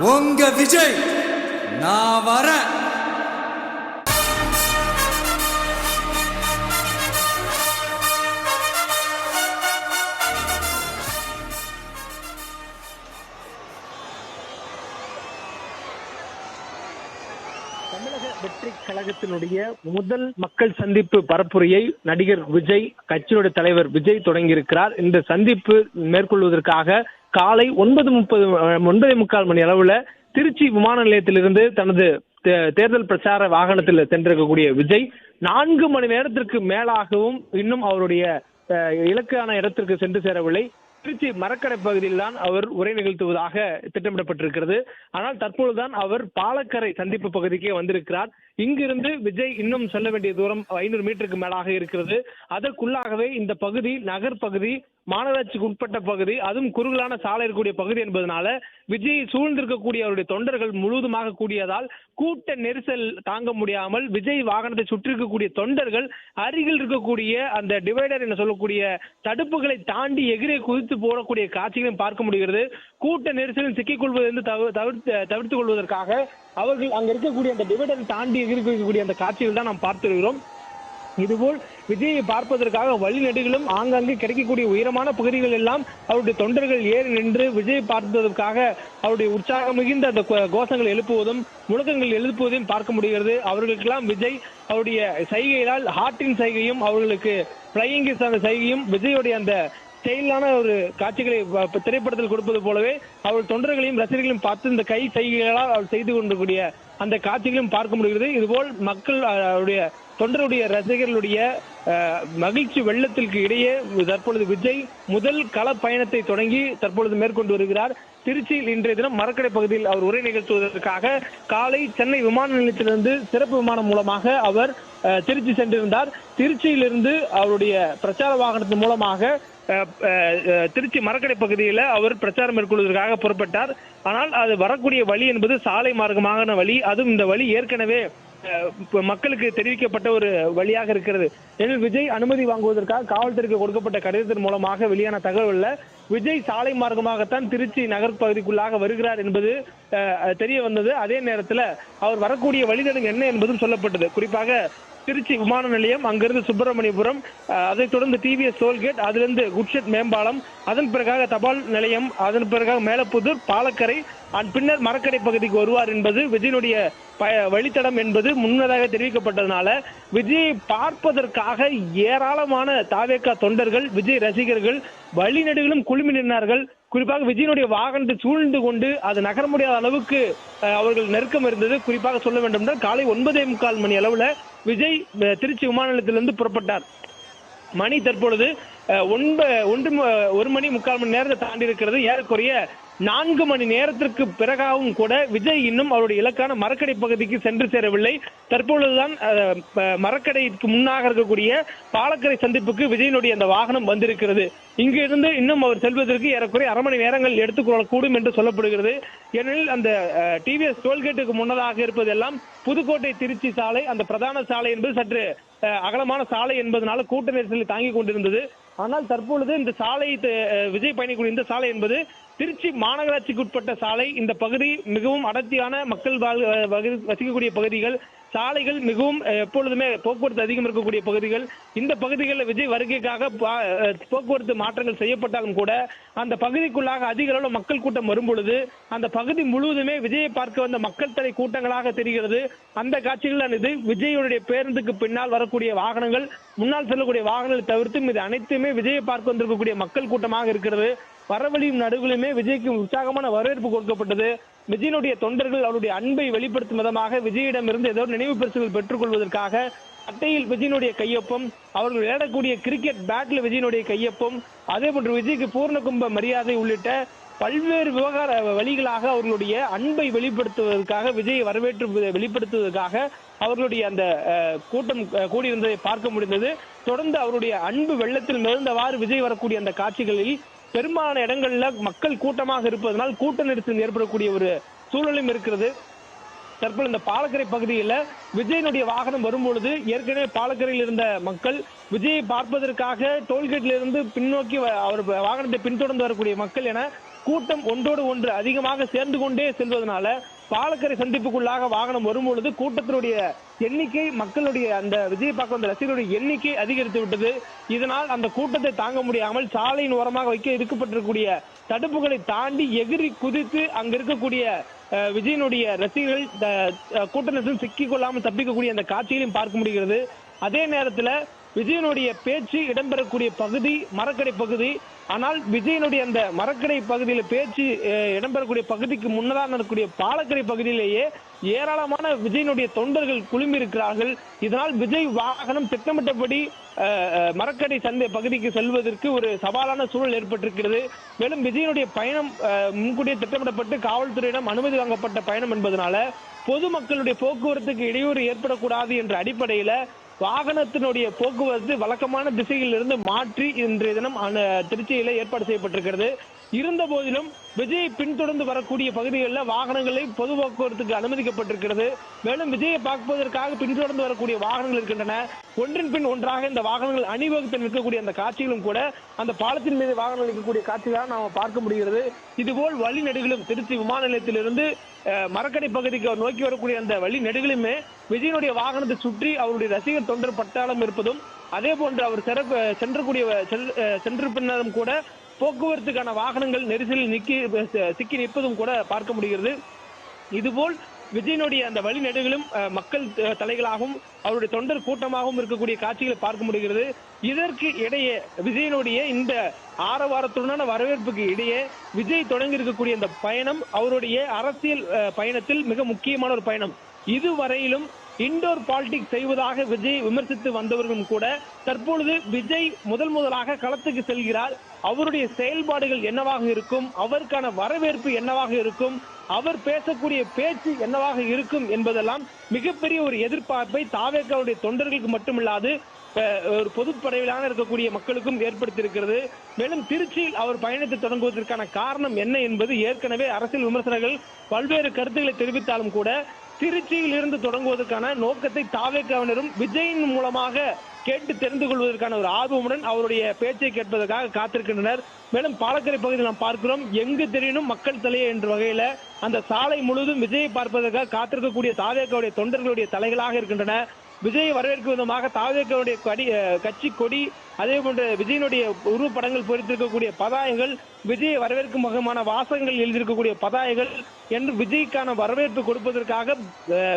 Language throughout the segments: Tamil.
உங்க விஜய் நான் வரேன். தமிழக வெற்றி கழகத்தினுடைய முதல் மக்கள் சந்திப்பு பரப்புரையை நடிகர் விஜய் கட்சியினுடைய தலைவர் விஜய் தொடங்கியிருக்கிறார். இந்த சந்திப்பு மேற்கொள்வதற்காக காலை ஒன்பது முப்பது ஒன்பதே முக்கால் மணி அளவுல திருச்சி விமான நிலையத்திலிருந்து தனது தேர்தல் பிரச்சார வாகனத்தில் சென்றிருக்கக்கூடிய விஜய் நான்கு மணி நேரத்திற்கு மேலாகவும் இன்னும் அவருடைய இலக்கான இடத்திற்கு சென்று சேரவில்லை. திருச்சி மரக்கடை பகுதியில் தான் அவர் உரை நிகழ்த்துவதாக திட்டமிடப்பட்டிருக்கிறது. ஆனால் தற்பொழுதுதான் அவர் பாலக்கரை சந்திப்பு பகுதிக்கே வந்திருக்கிறார். இங்கிருந்து விஜய் இன்னும் செல்ல வேண்டிய தூரம் ஐநூறு மீட்டருக்கு மேலாக இருக்கிறது. அதற்குள்ளாகவே இந்த பகுதி நகர் பகுதி மாநகராட்சிக்கு உட்பட்ட பகுதி அதுவும் குறுகலான சாலை இருக்கக்கூடிய பகுதி என்பதனால விஜய் சூழ்ந்திருக்கக்கூடிய அவருடைய தொண்டர்கள் முழுவதுமாக கூடியதால் கூட்ட நெரிசல் தாங்க முடியாமல் விஜய் வாகனத்தை சுற்றி இருக்கக்கூடிய தொண்டர்கள் அருகில் இருக்கக்கூடிய அந்த டிவைடர் என சொல்லக்கூடிய தடுப்புகளை தாண்டி எகிரே குதித்து போடக்கூடிய காட்சிகளையும் பார்க்க முடிகிறது. கூட்ட நெரிசலில் சிக்கிக்கொள்வது தவிர- தவிர்த்து தவிர்த்துக் கொள்வதற்காக அவர்கள் அங்க இருக்கக்கூடிய அந்த டிவைடரை தாண்டி எகிரி இருக்கக்கூடிய அந்த காட்சிகள் தான் நாம் பார்த்திருக்கிறோம். இதுபோல் விஜயை பார்ப்பதற்காக வழிநெடுகளும் ஆங்காங்கே கிடைக்கக்கூடிய உயரமான பகுதிகள் எல்லாம் அவருடைய தொண்டர்கள் ஏறி நின்று விஜயை பார்ப்பதற்காக அவருடைய உற்சாகம் மிகுந்த அந்த கோ- கோஷங்கள் எழுப்புவதும் முழக்கங்கள் எழுப்புவதையும் பார்க்க முடிகிறது. அவர்களுக்கெல்லாம் விஜய் அவருடைய சைகைகளால் ஹார்ட்டின் சைகையும் அவர்களுக்கு பிளையிங் அந்த சைகையும் விஜயோடைய அந்த செயலான ஒரு காட்சிகளை திரைப்படத்தில் கொடுப்பது போலவே அவர் தொண்டர்களையும் ரசிகர்களையும் பார்த்து இந்த கை சைகைகளால் அவர் செய்து கொண்டிருக்கூடிய அந்த காட்சிகளையும் பார்க்க முடிகிறது. இதுபோல் மக்கள் அவருடைய தொண்டருடைய ரசிகர்களுடைய மகிழ்ச்சி வெள்ளத்திற்கு இடையே தற்பொழுது விஜய் முதல் கள பயணத்தை தொடங்கி தற்பொழுது மேற்கொண்டு வருகிறார். திருச்சியில் இன்றைய தினம் மரக்கடை பகுதியில் அவர் உரை நிகழ்த்துவதற்காக காலை சென்னை விமான நிலையத்திலிருந்து சிறப்பு விமானம் மூலமாக அவர் அஹ், திருச்சி சென்றிருந்தார். திருச்சியிலிருந்து அவருடைய பிரச்சார வாகனத்தின் மூலமாக அஹ், திருச்சி மரக்கடை பகுதியில் அவர் பிரச்சாரம் மேற்கொள்வதற்காக புறப்பட்டார். ஆனால் அது வரக்கூடிய வழி என்பது சாலை மார்க்கமான வழி. அதுவும் இந்த வழி ஏற்கனவே மக்களுக்கு தெரிவிக்கப்பட்ட ஒரு வழியாக இருக்கிறது. எனில் விஜய் அனுமதி வாங்குவதற்காக காவல்துறைக்கு கொடுக்கப்பட்ட கடிதத்தின் மூலமாக வெளியான தகவல்ல விஜய் சாலை மார்க்கமாகத்தான் திருச்சி நகர் பகுதிக்குள்ளாக வருகிறார் என்பது அஹ், தெரிய வந்தது. அதே நேரத்தில் அவர் வரக்கூடிய வழித்தடம் என்ன என்பதும் சொல்லப்பட்டது. குறிப்பாக திருச்சி விமான நிலையம் அங்கிருந்து சுப்பிரமணியபுரம் அதைத் தொடர்ந்து டிவிஎஸ் டோல்கேட் அதிலிருந்து குட்ஷெட் மேம்பாலம் அதன் பிறகாக தபால் நிலையம் அதன் பிறகாக மேலப்புதூர் பாலக்கரை அண்ட் பின்னர் மரக்கடை பகுதிக்கு வருவார் என்பது விஜயனுடைய வழித்தடம் என்பது முன்னதாக தெரிவிக்கப்பட்டதுனால விஜயை பார்ப்பதற்காக ஏராளமான தாவேக்கா தொண்டர்கள் விஜய் ரசிகர்கள் வழிநெடுகளும் குழுமி நின்றார்கள் குறிப்பாக விஜயனுடைய வாகனத்தை சூழ்ந்து கொண்டு அது நகர முடியாத அளவுக்கு அவர்கள் நெருக்கம் இருந்தது. குறிப்பாக சொல்ல வேண்டும் என்றால் காலை ஒன்பதே முக்கால் மணி அளவுல விஜய் திருச்சி விமான நிலையத்திலிருந்து புறப்பட்டார். மணி தற்பொழுது ஒன்ப ஒன்று ஒரு மணி முக்கால் மணி நேரத்தை தாண்டி இருக்கிறது. ஏறக்குறைய நான்கு மணி நேரத்திற்கு பிறகாகவும் கூட விஜய் இன்னும் அவருடைய இலக்கான மரக்கடை பகுதிக்கு சென்று சேரவில்லை. தற்பொழுதுதான் மரக்கடைக்கு முன்னாக இருக்கக்கூடிய பாலக்கரை சந்திப்புக்கு விஜயனுடைய அந்த வாகனம் வந்திருக்கிறது. இங்கிருந்து இன்னும் அவர் செல்வதற்கு ஏறக்குறைய அரை மணி நேரங்கள் எடுத்துக்கொள்ளக்கூடும் என்று சொல்லப்படுகிறது. ஏனெனில் அந்த டிவிஎஸ் டோல்கேட்டுக்கு முன்னதாக இருப்பதெல்லாம் புதுக்கோட்டை திருச்சி சாலை அந்த பிரதான சாலை என்பது சற்று அஹ், அகலமான சாலை என்பதனால கூட்ட நெரிசலை தாங்கிக் கொண்டிருந்தது. ஆனால் தற்பொழுது இந்த சாலை விஜய் பயணிக்கூடிய இந்த சாலை என்பது திருச்சி மாநகராட்சிக்கு உட்பட்ட சாலை. இந்த பகுதி மிகவும் அடர்த்தியான மக்கள் வசிக்கக்கூடிய பகுதிகள். சாலைகள் மிகவும் எப்பொழுதுமே போக்குவரத்து அதிகம் இருக்கக்கூடிய பகுதிகள். இந்த பகுதிகளில் விஜய் வருகைக்காக போக்குவரத்து மாற்றங்கள் செய்யப்பட்டாலும் கூட அந்த பகுதிக்குள்ளாக அதிக அளவில் மக்கள் கூட்டம் வரும்பொழுது அந்த பகுதி முழுவதுமே விஜயை பார்க்க வந்த மக்கள் தலை கூட்டங்களாக தெரிகிறது. அந்த காட்சிகள் இது. விஜயுடைய பேருந்துக்கு பின்னால் வரக்கூடிய வாகனங்கள் முன்னால் செல்லக்கூடிய வாகனங்களை தவிர்த்து இது அனைத்துமே விஜயை பார்க்க வந்திருக்கக்கூடிய மக்கள் கூட்டமாக இருக்கிறது. வரவழியும் நடுவிலுமே விஜய்க்கு உற்சாகமான வரவேற்பு கொடுக்கப்பட்டது. விஜயனுடைய தொண்டர்கள் அவருடைய அன்பை வெளிப்படுத்தும் விதமாக விஜயிடமிருந்து ஏதோ நினைவு பரிசுகள் பெற்றுக்கொள்வதற்காக அட்டையில் விஜயனுடைய கையொப்பம் அவர்கள் விளையாடக்கூடிய கிரிக்கெட் பேட்ல விஜயனுடைய கையொப்பம் அதே போன்று விஜய்க்கு பூர்ணகும்ப மரியாதை உள்ளிட்ட பல்வேறு விவகார வழிகளாக அவர்களுடைய அன்பை வெளிப்படுத்துவதற்காக விஜயை வரவேற்று வெளிப்படுத்துவதற்காக அவர்களுடைய அந்த கூட்டம் கூடியிருந்ததை பார்க்க முடிந்தது. தொடர்ந்து அவருடைய அன்பு வெள்ளத்தில் மிதந்தவாறு விஜய் வரக்கூடிய அந்த காட்சிகளில் பெரும்பாலான இடங்கள்ல மக்கள் கூட்டமாக இருப்பதனால் கூட்ட நெரிசல் ஏற்படக்கூடிய ஒரு சூழலும் இருக்கிறது. தற்போது இந்த பாலக்கரை பகுதியில் விஜயனுடைய வாகனம் வரும்பொழுது ஏற்கனவே பாலக்கரையில் இருந்த மக்கள் விஜயை பார்ப்பதற்காக டோல்கேட்ல இருந்து பின்னோக்கி வ- அவர் வாகனத்தை பின்தொடர்ந்து வரக்கூடிய மக்கள் என கூட்டம் ஒன்றோடு ஒன்று அதிகமாக சேர்ந்து கொண்டே செல்வதனால பாலக்கரை சந்திப்புக்குள்ளாக வாகனம் வரும்பொழுது கூட்டத்தினுடைய எண்ணிக்கை மக்களுடைய அந்த விஜய் பார்க்க வந்த ரசிகர்களுடைய எண்ணிக்கை அதிகரித்து விட்டது. இதனால் அந்த கூட்டத்தை தாங்க முடியாமல் சாலையின் ஓரமாக வைக்க இருக்கப்பட்டிருக்கக்கூடிய தடுப்புகளை தாண்டி எகிரி குதித்து அங்க இருக்கக்கூடிய அஹ், விஜயனுடைய ரசிகர்கள் த- கூட்ட சிக்கிக் கொள்ளாமல் தப்பிக்கக்கூடிய அந்த காட்சிகளையும் பார்க்க முடிகிறது. அதே நேரத்துல விஜயனுடைய பேச்சு இடம்பெறக்கூடிய பகுதி மரக்கடை பகுதி. ஆனால் விஜயனுடைய அந்த மரக்கடை பகுதியில பேச்சு இடம்பெறக்கூடிய பகுதிக்கு முன்னதாக நடக்கக்கூடிய பாலக்கடை பகுதியிலேயே ஏராளமான விஜயனுடைய தொண்டர்கள் குழுமி இருக்கிறார்கள் இதனால் விஜய் வாகனம் திட்டமிட்டபடி அஹ், மரக்கடை சந்தை பகுதிக்கு செல்வதற்கு ஒரு சவாலான சூழல் ஏற்பட்டிருக்கிறது. மேலும் விஜயனுடைய பயணம் அஹ், முன்கூட்டியே திட்டமிடப்பட்டு காவல்துறையிடம் அனுமதி வாங்கப்பட்ட பயணம் என்பதனால பொதுமக்களுடைய போக்குவரத்துக்கு இடையூறு ஏற்படக்கூடாது என்ற அடிப்படையில வாகனத்தினுடைய போக்குவரத்து வழக்கமான திசையில் இருந்து மாற்றி இன்றைய தினம் அன- திருச்சியில ஏற்பாடு செய்யப்பட்டிருக்கிறது. இருந்த போதிலும் விஜயை பின்தொடர்ந்து வரக்கூடிய பகுதிகளில் வாகனங்களை பொது போக்குவரத்துக்கு அனுமதிக்கப்பட்டிருக்கிறது. மேலும் விஜயை பார்ப்பதற்காக பின்தொடர்ந்து வரக்கூடிய வாகனங்கள் இருக்கின்றன. ஒன்றின் பின் ஒன்றாக இந்த வாகனங்கள் அணிவகுத்து நிற்கக்கூடிய அந்த காட்சிகளும் கூட அந்த பாலத்தின் மீது வாகனங்கள் நிற்கக்கூடிய காட்சிகளாக நாம் பார்க்க முடிகிறது. இதுபோல் வழிநடுகளும் திருச்சி விமான நிலையத்திலிருந்து மரக்கடை பகுதிக்கு அவர் நோக்கி வரக்கூடிய அந்த வழி நெடுகிலுமே விஜயனுடைய வாகனத்தை சுற்றி அவருடைய ரசிகர் தொண்டர் பட்டாளம் இருப்பதும் அதே போன்று அவர் சிறப்பு சென்றக்கூடிய சென்று பின்னரும் கூட போக்குவரத்துக்கான வாகனங்கள் நெரிசலில் நிக்கி சிக்கி நிற்பதும் கூட பார்க்க முடிகிறது. இதுபோல் விஜயனுடைய அந்த வழிநெடுகளும் மக்கள் தலைகளாகவும் அவருடைய தொண்டர் கூட்டமாகவும் இருக்கக்கூடிய காட்சிகளை பார்க்க முடிகிறது. இதற்கு இடையே விஜயனுடைய இந்த ஆரவாரத்துடனான வரவேற்புக்கு இடையே விஜய் தொடங்கி இருக்கக்கூடிய இந்த பயணம் அவருடைய அரசியல் பயணத்தில் மிக முக்கியமான ஒரு பயணம். இதுவரையிலும் இண்டோர் பாலிடிக்ஸ் செய்வதாக விஜய் விமர்சித்து வந்தவர்களும் கூட தற்பொழுது விஜய் முதல் முதலாக களத்துக்கு செல்கிறார். அவருடைய செயல்பாடுகள் என்னவாக இருக்கும்? அவருக்கான வரவேற்பு என்னவாக இருக்கும்? அவர் பேசக்கூடிய பேச்சு என்னவாக இருக்கும் என்பதெல்லாம் மிகப்பெரிய ஒரு எதிர்பார்ப்பை தாவேக்காவுடைய தொண்டர்களுக்கு மட்டுமில்லாது ஒரு பொதுப்படைவிலான இருக்கக்கூடிய மக்களுக்கும் ஏற்படுத்தியிருக்கிறது. மேலும் திருச்சியில் அவர் பயணத்தை தொடங்குவதற்கான காரணம் என்ன என்பது ஏற்கனவே அரசியல் விமர்சனர்கள் பல்வேறு கருத்துக்களை தெரிவித்தாலும் கூட திருச்சியில் இருந்து தொடங்குவதற்கான நோக்கத்தை தாவேக்காவினரும் விஜயின் மூலமாக கேட்டு தெரிந்து கொள்வதற்கான ஒரு ஆர்வமுடன் அவருடைய பேச்சை கேட்பதற்காக காத்திருக்கின்றனர். மேலும் பாலக்கரை பகுதியில் நாம் பார்க்கிறோம் எங்கு தெரியணும் மக்கள் தலையே என்ற வகையில அந்த சாலை முழுவதும் விஜயை பார்ப்பதற்காக காத்திருக்கக்கூடிய தாவேக்காவுடைய தொண்டர்களுடைய தலைகளாக இருக்கின்றன. விஜயை வரவேற்கும் விதமாக தாவேக்காவுடைய கொடி கட்சி கொடி அதே போன்று விஜயனுடைய உருவப்படங்கள் பொறித்திருக்கக்கூடிய பதாயங்கள் விஜயை வரவேற்கும் முகமான வாசகங்கள் எழுதியிருக்கக்கூடிய பதாயங்கள் என்று விஜய்க்கான வரவேற்பு கொடுப்பதற்காக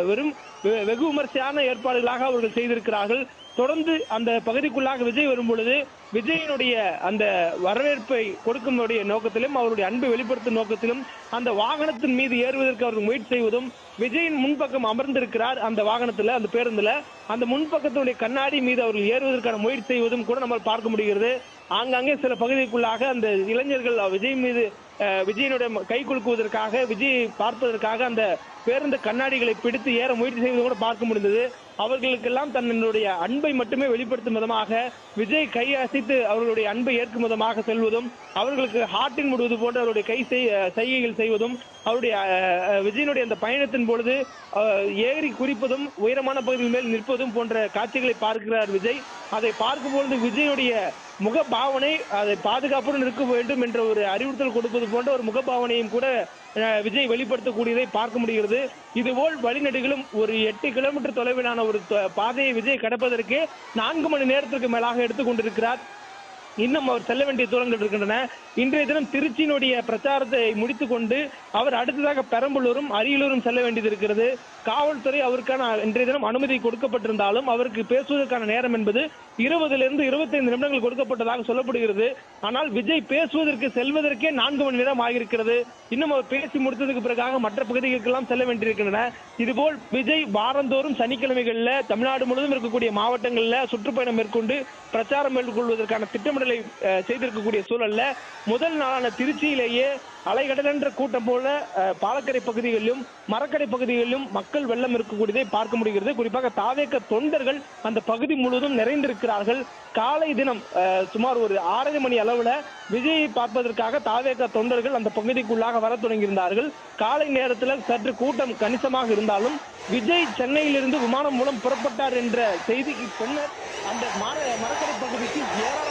வெறும் வெ- வெகு விமர்சையான ஏற்பாடுகளாக அவர்கள் செய்திருக்கிறார்கள். தொடர்ந்து அந்த பகுதிக்குள்ளாக விஜய் வரும்பொழுது விஜயனுடைய அந்த வரவேற்பை கொடுக்கும் நோக்கத்திலும் அவருடைய அன்பை வெளிப்படுத்தும் நோக்கத்திலும் அந்த வாகனத்தின் மீது ஏறுவதற்கு அவர்கள் முயற்சி செய்வதும் விஜயின் முன்பக்கம் அமர்ந்திருக்கிறார் அந்த வாகனத்துல அந்த பேருந்துல. அந்த முன்பக்கத்தினுடைய கண்ணாடி மீது அவர்கள் ஏறுவதற்கான முயற்சி செய்வதும் கூட நம்ம பார்க்க முடிகிறது. ஆங்காங்கே சில பகுதிக்குள்ளாக அந்த இளைஞர்கள் விஜய் மீது அஹ், விஜயனுடைய கை குலுக்குவதற்காக விஜய் பார்ப்பதற்காக அந்த பேருந்து கண்ணாடிகளை பிடித்து ஏற முயற்சி செய்வது கூட பார்க்க முடிந்தது. அவர்களுக்கெல்லாம் தன்னுடைய அன்பை மட்டுமே வெளிப்படுத்தும் விதமாக விஜய் கை அசைத்து அவர்களுடைய அன்பை ஏற்கும் விதமாக செல்வதும் அவர்களுக்கு ஹார்டின் முடுவது போன்று அவருடைய கை செய் செய்கைகள் செய்வதும் அவருடைய விஜயனுடைய அந்த பயணத்தின் பொழுது ஏறி குறிப்பதும் உயரமான பகுதியின் மேல் நிற்பதும் போன்ற காட்சிகளை பார்க்கிறார் விஜய். அதை பார்க்கும் பொழுது விஜயனுடைய முக பாவனை அதை பாதுகாப்புடன் இருக்க வேண்டும் என்ற ஒரு அறிவுறுத்தல் கொடுப்பது போன்ற ஒரு முக பாவனையும் கூட விஜய் வெளிப்படுத்தக்கூடியதை பார்க்க முடிகிறது. இதுபோல் வழிநெடுகளும் ஒரு எட்டு கிலோமீட்டர் தொலைவிலான ஒரு பாதையை விஜய் கடப்பதற்கு நான்கு மணி நேரத்திற்கு மேலாக எடுத்துக்கொண்டிருக்கிறார் இன்னும் அவர் செல்ல வேண்டிய தூரங்கள் இருக்கின்றன. இன்றைய தினம் திருச்சியினுடைய பிரச்சாரத்தை முடித்துக் கொண்டு அவர் அடுத்ததாக பெரம்பலூரும் அரியலூரும் செல்ல வேண்டியது இருக்கிறது. காவல்துறை அவருக்கான இன்றைய தினம் அனுமதி கொடுக்கப்பட்டிருந்தாலும் அவருக்கு பேசுவதற்கான நேரம் என்பது இருபதிலிருந்து இருபத்தைந்து நிமிடங்கள் கொடுக்கப்பட்டதாக சொல்லப்படுகிறது. ஆனால் விஜய் பேசுவதற்கு செல்வதற்கே நான்கு மணி நேரம் ஆகியிருக்கிறது. இன்னும் அவர் பேசி முடித்ததுக்கு பிறகாக மற்ற பகுதிகளுக்கெல்லாம் செல்ல வேண்டியிருக்கின்றன. இதுபோல் விஜய் வாரந்தோறும் சனிக்கிழமைகளில் தமிழ்நாடு முழுவதும் இருக்கக்கூடிய மாவட்டங்களில் சுற்றுப்பயணம் மேற்கொண்டு பிரச்சாரம் மேற்கொள்வதற்கான திட்டமிடலை செய்திருக்கக்கூடிய சூழல்ல முதல் நாளான திருச்சியிலேயே அலைகடலென்ற கூட்டம் போல பாலக்கரை பகுதிகளிலும் மரக்கடை பகுதிகளிலும் மக்கள் வெள்ளம் இருக்கக்கூடியதை பார்க்க முடிகிறது. குறிப்பாக தாவேக்க தொண்டர்கள் அந்த பகுதி முழுவதும் நிறைந்திருக்கிறார்கள். காலை தினம் அஹ், சுமார் ஒரு ஆறரை மணி அளவுல விஜயை பார்ப்பதற்காக தாவேக்க தொண்டர்கள் அந்த பகுதிக்குள்ளாக வர தொடங்கியிருந்தார்கள். காலை நேரத்தில் சற்று கூட்டம் கணிசமாக இருந்தாலும் விஜய் சென்னையிலிருந்து விமானம் மூலம் புறப்பட்டார் என்ற செய்திக்கு பின்னர் அந்த மர மரக்கடை பகுதிக்கு ஏராளமான